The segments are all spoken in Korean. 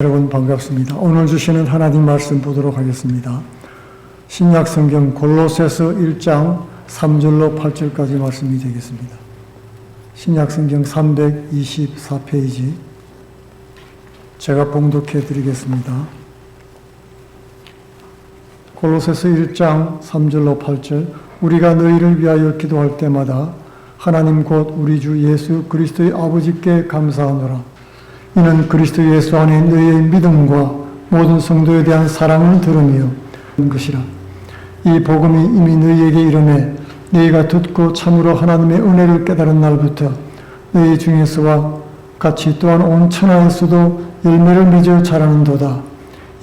여러분 반갑습니다. 오늘 주시는 하나님 말씀 보도록 하겠습니다. 신약 성경 골로새서 1장 3절로 8절까지 말씀이 되겠습니다. 신약 성경 324페이지 제가 봉독해 드리겠습니다. 골로새서 1장 3절로 8절 우리가 너희를 위하여 기도할 때마다 하나님 곧 우리 주 예수 그리스도의 아버지께 감사하노라. 이는 그리스도 예수 안에 너희의 믿음과 모든 성도에 대한 사랑을 들으며 것이라. 이 복음이 이미 너희에게 이르매 너희가 듣고 참으로 하나님의 은혜를 깨달은 날부터 너희 중에서와 같이 또한 온 천하에서도 열매를 맺어 자라는도다.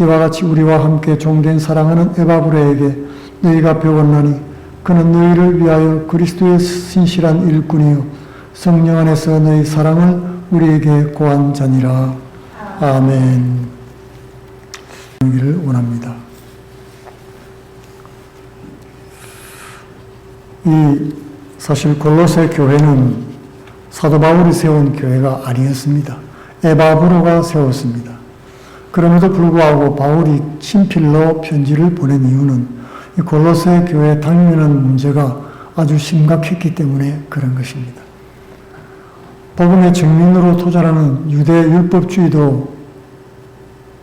이와 같이 우리와 함께 종된 사랑하는 에바브레에게 너희가 배웠나니 그는 너희를 위하여 그리스도의 신실한 일꾼이요 성령 안에서 너희 사랑을 우리에게 고한 자니라. 아멘. 기를 원합니다. 이 사실 골로새 교회는 사도 바울이 세운 교회가 아니었습니다. 에바브로가 세웠습니다. 그럼에도 불구하고 바울이 친필로 편지를 보낸 이유는 이 골로새 교회 당면한 문제가 아주 심각했기 때문에 그런 것입니다. 복음의 증민으로 도전하는 유대 율법주의도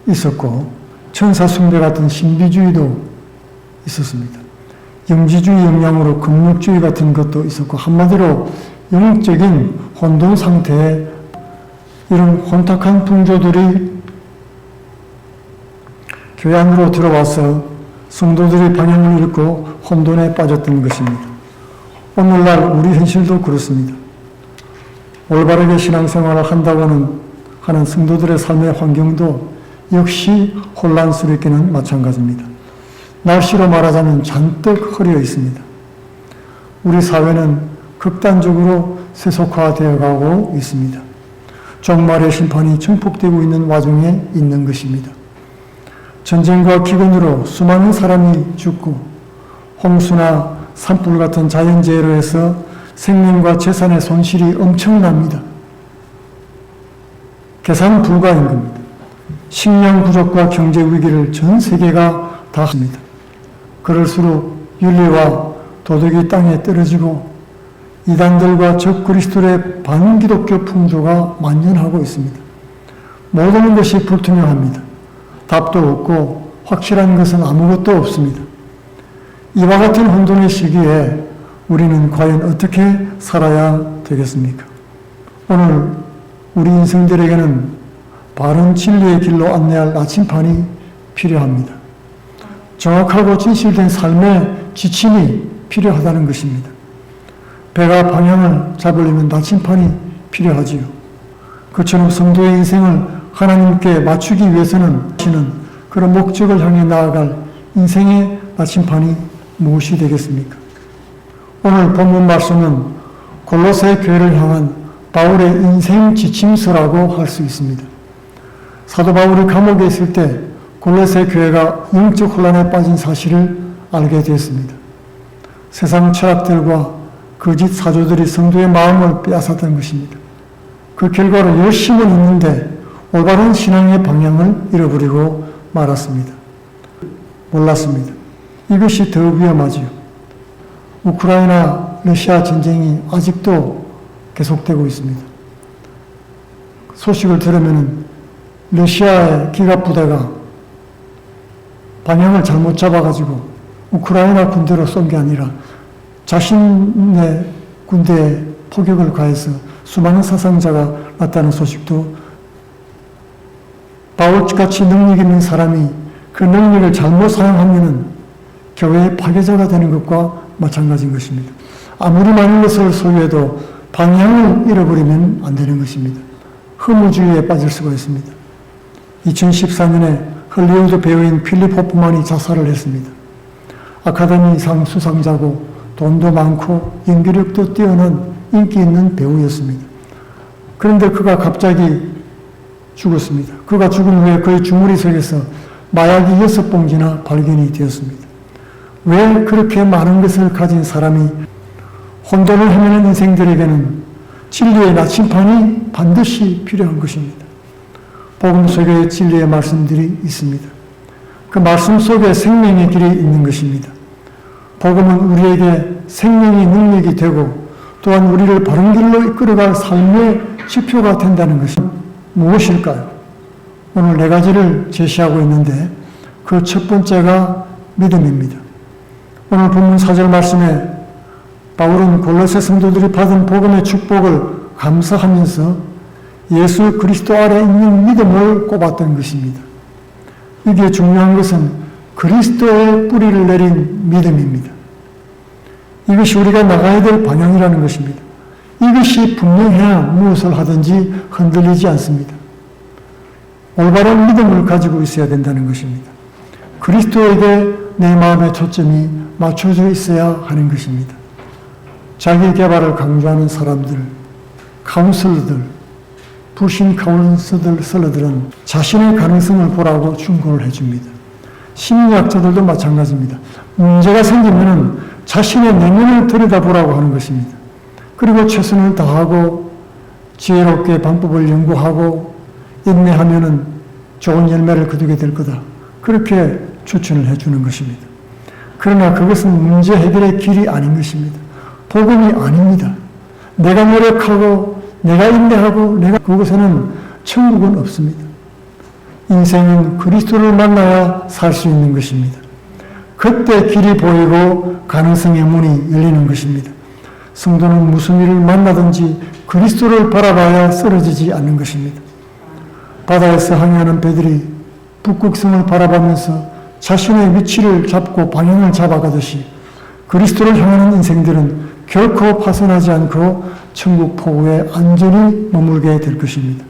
있었고 천사 숭배 같은 신비주의도 있었습니다. 영지주의 영향으로 금육주의 같은 것도 있었고 한마디로 영적인 혼돈 상태에 이런 혼탁한 풍조들이 교회 안으로 들어와서 성도들이 방향을 잃고 혼돈에 빠졌던 것입니다. 오늘날 우리 현실도 그렇습니다. 올바르게 신앙생활을 한다고는 하는 성도들의 삶의 환경도 역시 혼란스럽기는 마찬가지입니다. 날씨로 말하자면 잔뜩 흐려 있습니다. 우리 사회는 극단적으로 세속화되어 가고 있습니다. 종말의 심판이 증폭되고 있는 와중에 있는 것입니다. 전쟁과 기근으로 수많은 사람이 죽고 홍수나 산불 같은 자연재해로 해서 생명과 재산의 손실이 엄청납니다. 계산 불가인 겁니다. 식량 부족과 경제 위기를 전 세계가 다 합니다. 그럴수록 윤리와 도덕이 땅에 떨어지고 이단들과 적 그리스도의 반기독교 풍조가 만연하고 있습니다. 모든 것이 불투명합니다. 답도 없고 확실한 것은 아무것도 없습니다. 이와 같은 혼돈의 시기에 우리는 과연 어떻게 살아야 되겠습니까? 오늘 우리 인생들에게는 바른 진리의 길로 안내할 나침판이 필요합니다. 정확하고 진실된 삶의 지침이 필요하다는 것입니다. 배가 방향을 잡으려면 나침판이 필요하지요. 그처럼 성도의 인생을 하나님께 맞추기 위해서는 그런 목적을 향해 나아갈 인생의 나침판이 무엇이 되겠습니까? 오늘 본문 말씀은 골로새 교회를 향한 바울의 인생 지침서라고 할 수 있습니다. 사도 바울이 감옥에 있을 때 골로새 교회가 영적 혼란에 빠진 사실을 알게 되었습니다. 세상 철학들과 거짓 사조들이 성도의 마음을 빼앗았던 것입니다. 그 결과로 열심은 있는데 올바른 신앙의 방향을 잃어버리고 말았습니다. 몰랐습니다. 이것이 더 위험하지요. 우크라이나 러시아 전쟁이 아직도 계속되고 있습니다. 소식을 들으면 러시아의 기갑 부대가 방향을 잘못 잡아가지고 우크라이나 군대로 쏜 게 아니라 자신의 군대에 포격을 가해서 수많은 사상자가 났다는 소식도 바울같이 능력 있는 사람이 그 능력을 잘못 사용하면 교회의 파괴자가 되는 것과 마찬가지인 것입니다. 아무리 많은 것을 소유해도 방향을 잃어버리면 안 되는 것입니다. 허무주의에 빠질 수가 있습니다. 2014년에 헐리우드 배우인 필립 호프만이 자살을 했습니다. 아카데미상 수상자고 돈도 많고 연기력도 뛰어난 인기 있는 배우였습니다. 그런데 그가 갑자기 죽었습니다. 그가 죽은 후에 그의 주머니속에서 마약이 여섯 봉지나 발견이 되었습니다. 왜 그렇게 많은 것을 가진 사람이 혼돈을 헤매는 인생들에게는 진리의 나침판이 반드시 필요한 것입니다. 복음 속에 진리의 말씀들이 있습니다. 그 말씀 속에 생명의 길이 있는 것입니다. 복음은 우리에게 생명의 능력이 되고 또한 우리를 바른 길로 이끌어갈 삶의 지표가 된다는 것은 무엇일까요? 오늘 네 가지를 제시하고 있는데 그 첫 번째가 믿음입니다. 오늘 본문 4절 말씀에 바울은 골로새 성도들이 받은 복음의 축복을 감사하면서 예수 그리스도 아래 있는 믿음을 꼽았던 것입니다. 이게 중요한 것은 그리스도의 뿌리를 내린 믿음입니다. 이것이 우리가 나가야 될 방향이라는 것입니다. 이것이 분명해야 무엇을 하든지 흔들리지 않습니다. 올바른 믿음을 가지고 있어야 된다는 것입니다. 그리스도에게 내 마음의 초점이 맞춰져 있어야 하는 것입니다. 자기 개발을 강조하는 사람들, 카운슬러들, 불신 카운슬러들은 자신의 가능성을 보라고 충고를 해줍니다. 심리학자들도 마찬가지입니다. 문제가 생기면은 자신의 내면을 들여다보라고 하는 것입니다. 그리고 최선을 다하고 지혜롭게 방법을 연구하고 인내하면은 좋은 열매를 거두게 될 거다. 그렇게 추천을 해주는 것입니다. 그러나 그것은 문제 해결의 길이 아닌 것입니다. 복음이 아닙니다. 내가 노력하고 내가 인내하고 내가 그곳에는 천국은 없습니다. 인생은 그리스도를 만나야 살 수 있는 것입니다. 그때 길이 보이고 가능성의 문이 열리는 것입니다. 성도는 무슨 일을 만나든지 그리스도를 바라봐야 쓰러지지 않는 것입니다. 바다에서 항해하는 배들이 북극성을 바라보면서 자신의 위치를 잡고 방향을 잡아가듯이 그리스도를 향하는 인생들은 결코 파손하지 않고 천국 포구에 안전히 머물게 될 것입니다.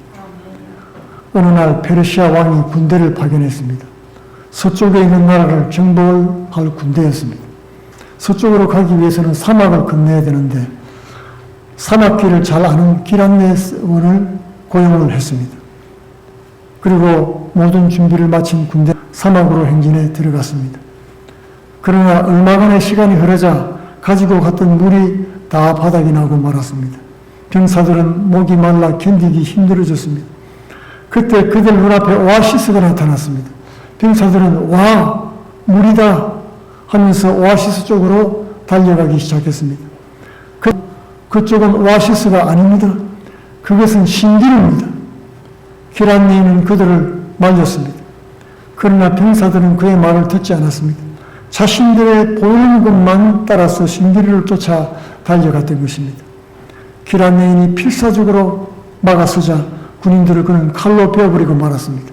어느 날 페르시아 왕이 군대를 파견했습니다. 서쪽에 있는 나라를 정복할 군대였습니다. 서쪽으로 가기 위해서는 사막을 건너야 되는데 사막길을 잘 아는 길안내원을 고용을 했습니다. 그리고 모든 준비를 마친 군대 사막으로 행진에 들어갔습니다. 그러나 얼마간의 시간이 흐르자 가지고 갔던 물이 다 바닥이 나고 말았습니다. 병사들은 목이 말라 견디기 힘들어졌습니다. 그때 그들 눈앞에 오아시스가 나타났습니다. 병사들은 와 물이다 하면서 오아시스 쪽으로 달려가기 시작했습니다. 그, 그쪽은 오아시스가 아닙니다. 그것은 신길입니다. 기란니는 그들을 말렸습니다. 그러나 병사들은 그의 말을 듣지 않았습니다. 자신들의 보이는 것만 따라서 신기리를 쫓아 달려갔던 것입니다. 기란네인이 필사적으로 막아서자 군인들을 그는 칼로 베어버리고 말았습니다.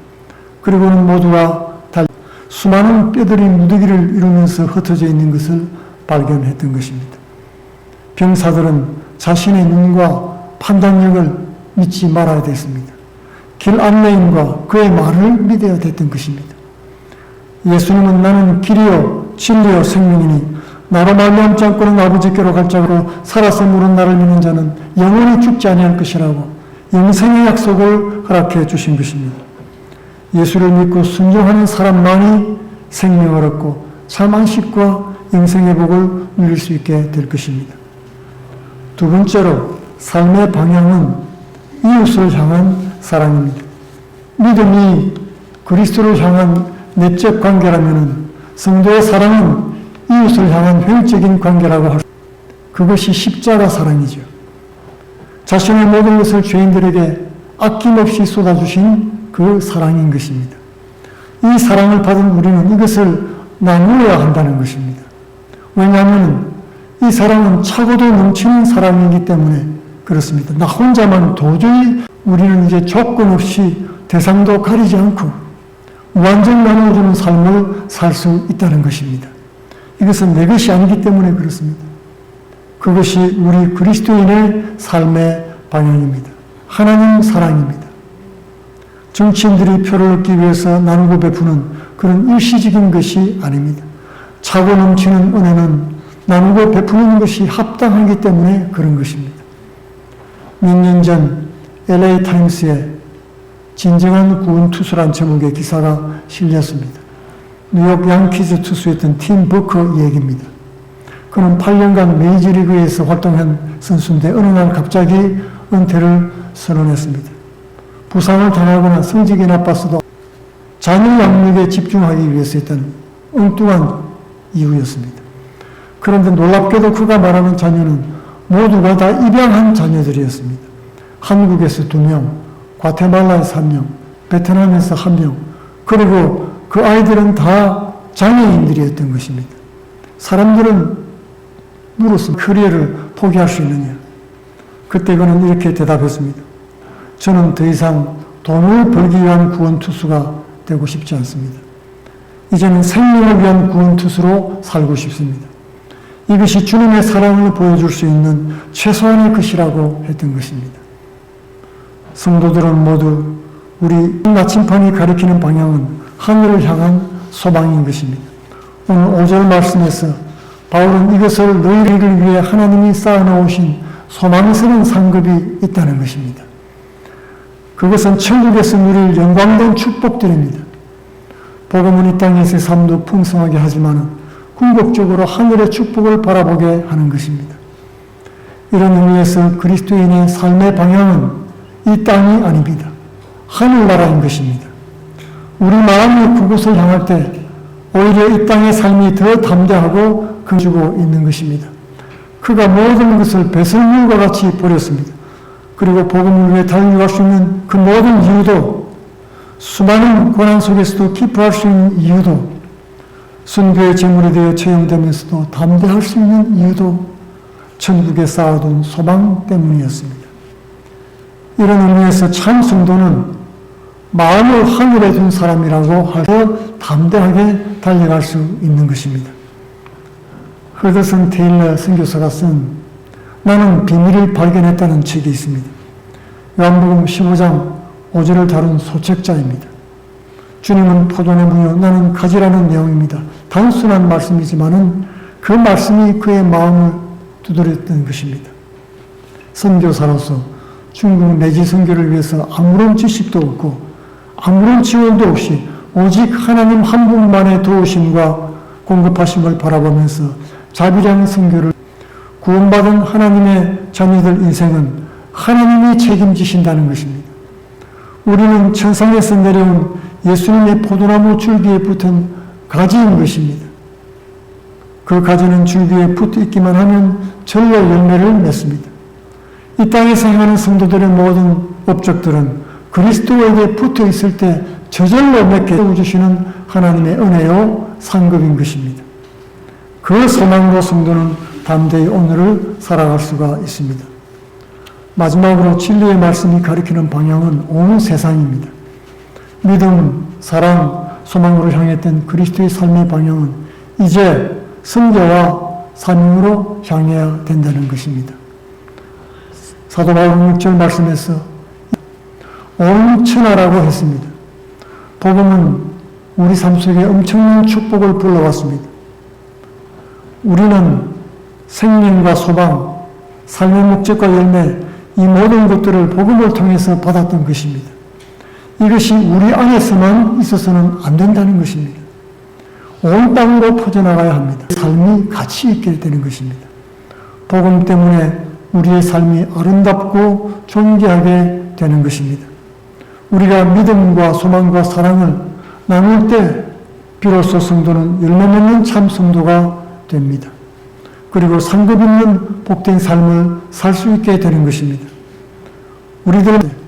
그리고는 모두가 달 수많은 뼈들이 무더기를 이루면서 흩어져 있는 것을 발견했던 것입니다. 병사들은 자신의 눈과 판단력을 믿지 말아야 됐습니다. 길 안내인과 그의 말을 믿어야 됐던 것입니다. 예수님은 나는 길이요 진리요 생명이니 나로 말미암지 않고는 아버지께로 갈 자로 살아서 물은 나를 믿는 자는 영원히 죽지 아니할 것이라고 영생의 약속을 허락해 주신 것입니다. 예수를 믿고 순종하는 사람만이 생명을 얻고 참 안식과 영생의 복을 누릴 수 있게 될 것입니다. 두 번째로 삶의 방향은 이웃을 향한 사랑입니다. 믿음이 그리스도를 향한 내적 관계라면 성도의 사랑은 이웃을 향한 혈적인 관계라고 할 수, 그것이 십자가 사랑이죠. 자신의 모든 것을 죄인들에게 아낌없이 쏟아주신 그 사랑인 것입니다. 이 사랑을 받은 우리는 이것을 나누어야 한다는 것입니다. 왜냐하면 이 사랑은 차고도 넘치는 사랑이기 때문에 그렇습니다. 나 혼자만 도저히 우리는 이제 조건 없이 대상도 가리지 않고 완전 나누어주는 삶을 살 수 있다는 것입니다. 이것은 내 것이 아니기 때문에 그렇습니다. 그것이 우리 그리스도인의 삶의 방향입니다. 하나님 사랑입니다. 정치인들이 표를 얻기 위해서 나누고 베푸는 그런 일시적인 것이 아닙니다. 차고 넘치는 은혜는 나누고 베푸는 것이 합당하기 때문에 그런 것입니다. 몇 년 전 LA 타임스에 진정한 구원 투수란 제목의 기사가 실렸습니다. 뉴욕 양키즈 투수였던 팀 버커 얘기입니다. 그는 8년간 메이저리그에서 활동한 선수인데 어느 날 갑자기 은퇴를 선언했습니다. 부상을 당하거나 성적이 나빴어도 자녀 양육에 집중하기 위해서였던 엉뚱한 이유였습니다. 그런데 놀랍게도 그가 말하는 자녀는 모두가 다 입양한 자녀들이었습니다. 한국에서 두 명, 과테말라에서 한 명, 베트남에서 한 명, 그리고 그 아이들은 다 장애인들이었던 것입니다. 사람들은 물었습니다. 커리어를 포기할 수 있느냐? 그때 그는 이렇게 대답했습니다. 저는 더 이상 돈을 벌기 위한 구원투수가 되고 싶지 않습니다. 이제는 생명을 위한 구원투수로 살고 싶습니다. 이것이 주님의 사랑을 보여줄 수 있는 최소한의 것이라고 했던 것입니다. 성도들은 모두 우리 나침판이 가리키는 방향은 하늘을 향한 소망인 것입니다. 오늘 5절 말씀에서 바울은 이것을 너희를 위해 하나님이 쌓아놓으신 소망스러운 상급이 있다는 것입니다. 그것은 천국에서 누릴 영광된 축복들입니다. 복음은 이 땅에서의 삶도 풍성하게 하지만 궁극적으로 하늘의 축복을 바라보게 하는 것입니다. 이런 의미에서 그리스도인의 삶의 방향은 이 땅이 아닙니다. 하늘나라인 것입니다. 우리 마음이 그곳을 향할 때 오히려 이 땅의 삶이 더 담대하고 금주고 있는 것입니다. 그가 모든 것을 배설물과 같이 버렸습니다. 그리고 복음을 위해 달려갈 수 있는 그 모든 이유도 수많은 고난 속에서도 기뻐할 수 있는 이유도 순교의 제물이 되어 처형되면서도 담대할 수 있는 이유도 천국에 쌓아둔 소망 때문이었습니다. 이런 의미에서 참 성도는 마음을 하늘에 둔 사람이라고 하여 담대하게 달려갈 수 있는 것입니다. 허드슨 테일러 선교사가 쓴 나는 비밀을 발견했다는 책이 있습니다. 요한복음 15장 5절을 다룬 소책자입니다. 주님은 포도나무요 나는 가지라는 내용입니다. 단순한 말씀이지만은 그 말씀이 그의 마음을 두드렸던 것입니다. 선교사로서 중국 내지 선교를 위해서 아무런 지식도 없고 아무런 지원도 없이 오직 하나님 한 분만의 도우심과 공급하심을 바라보면서 자비량 선교를 구원받은 하나님의 자녀들 인생은 하나님이 책임지신다는 것입니다. 우리는 천상에서 내려온 예수님의 포도나무 줄기에 붙은 가지인 것입니다. 그 가지는 줄기에 붙어 있기만 하면 절로 열매를 맺습니다. 이 땅에서 행하는 성도들의 모든 업적들은 그리스도에게 붙어 있을 때 저절로 맺게 주시는 하나님의 은혜요 상급인 것입니다. 그 소망으로 성도는 담대히 오늘을 살아갈 수가 있습니다. 마지막으로 진리의 말씀이 가리키는 방향은 온 세상입니다. 믿음, 사랑, 소망으로 향했던 그리스도의 삶의 방향은 이제 성교와 사명으로 향해야 된다는 것입니다. 사도 바울은 6절 말씀에서 온 천하라고 했습니다. 복음은 우리 삶 속에 엄청난 축복을 불러왔습니다. 우리는 생명과 소망, 삶의 목적과 열매, 이 모든 것들을 복음을 통해서 받았던 것입니다. 이것이 우리 안에서만 있어서는 안 된다는 것입니다. 온 땅으로 퍼져나가야 합니다. 삶이 가치 있게 되는 것입니다. 복음 때문에 우리의 삶이 아름답고 존귀하게 되는 것입니다. 우리가 믿음과 소망과 사랑을 나눌 때 비로소 성도는 열매 맺는 참 성도가 됩니다. 그리고 상급 있는 복된 삶을 살 수 있게 되는 것입니다. 우리들은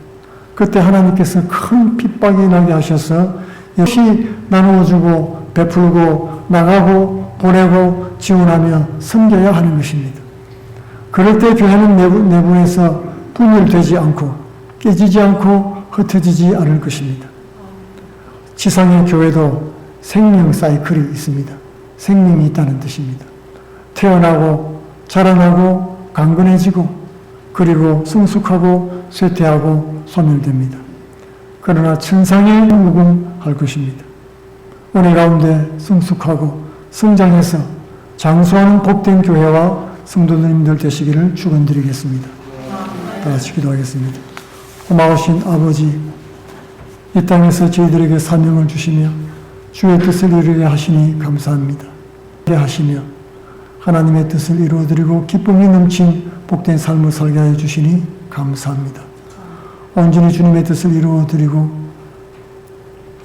그때 하나님께서 큰 핍박이 나게 하셔서 역시 나누어주고 베풀고 나가고 보내고 지원하며 섬겨야 하는 것입니다. 그럴 때 교회는 내부, 내부에서 분열되지 않고 깨지지 않고 흩어지지 않을 것입니다. 지상의 교회도 생명 사이클이 있습니다. 생명이 있다는 뜻입니다. 태어나고 자라나고 강건해지고 그리고 성숙하고 쇠퇴하고 소멸됩니다. 그러나 천상에 무궁할 것입니다. 은혜 가운데 성숙하고 성장해서 장수하는 복된 교회와 성도님들 되시기를 축원드리겠습니다. 다 같이 기도하겠습니다. 고마우신 아버지, 이 땅에서 저희들에게 사명을 주시며 주의 뜻을 이루게 하시니 감사합니다. 하시며 하나님의 뜻을 이루어드리고 기쁨이 넘친 복된 삶을 살게 하여 주시니 감사합니다. 온전히 주님의 뜻을 이루어 드리고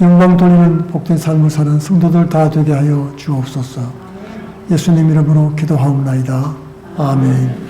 영광 돌리는 복된 삶을 사는 성도들 다 되게 하여 주옵소서. 예수님 이름으로 기도하옵나이다. 아멘.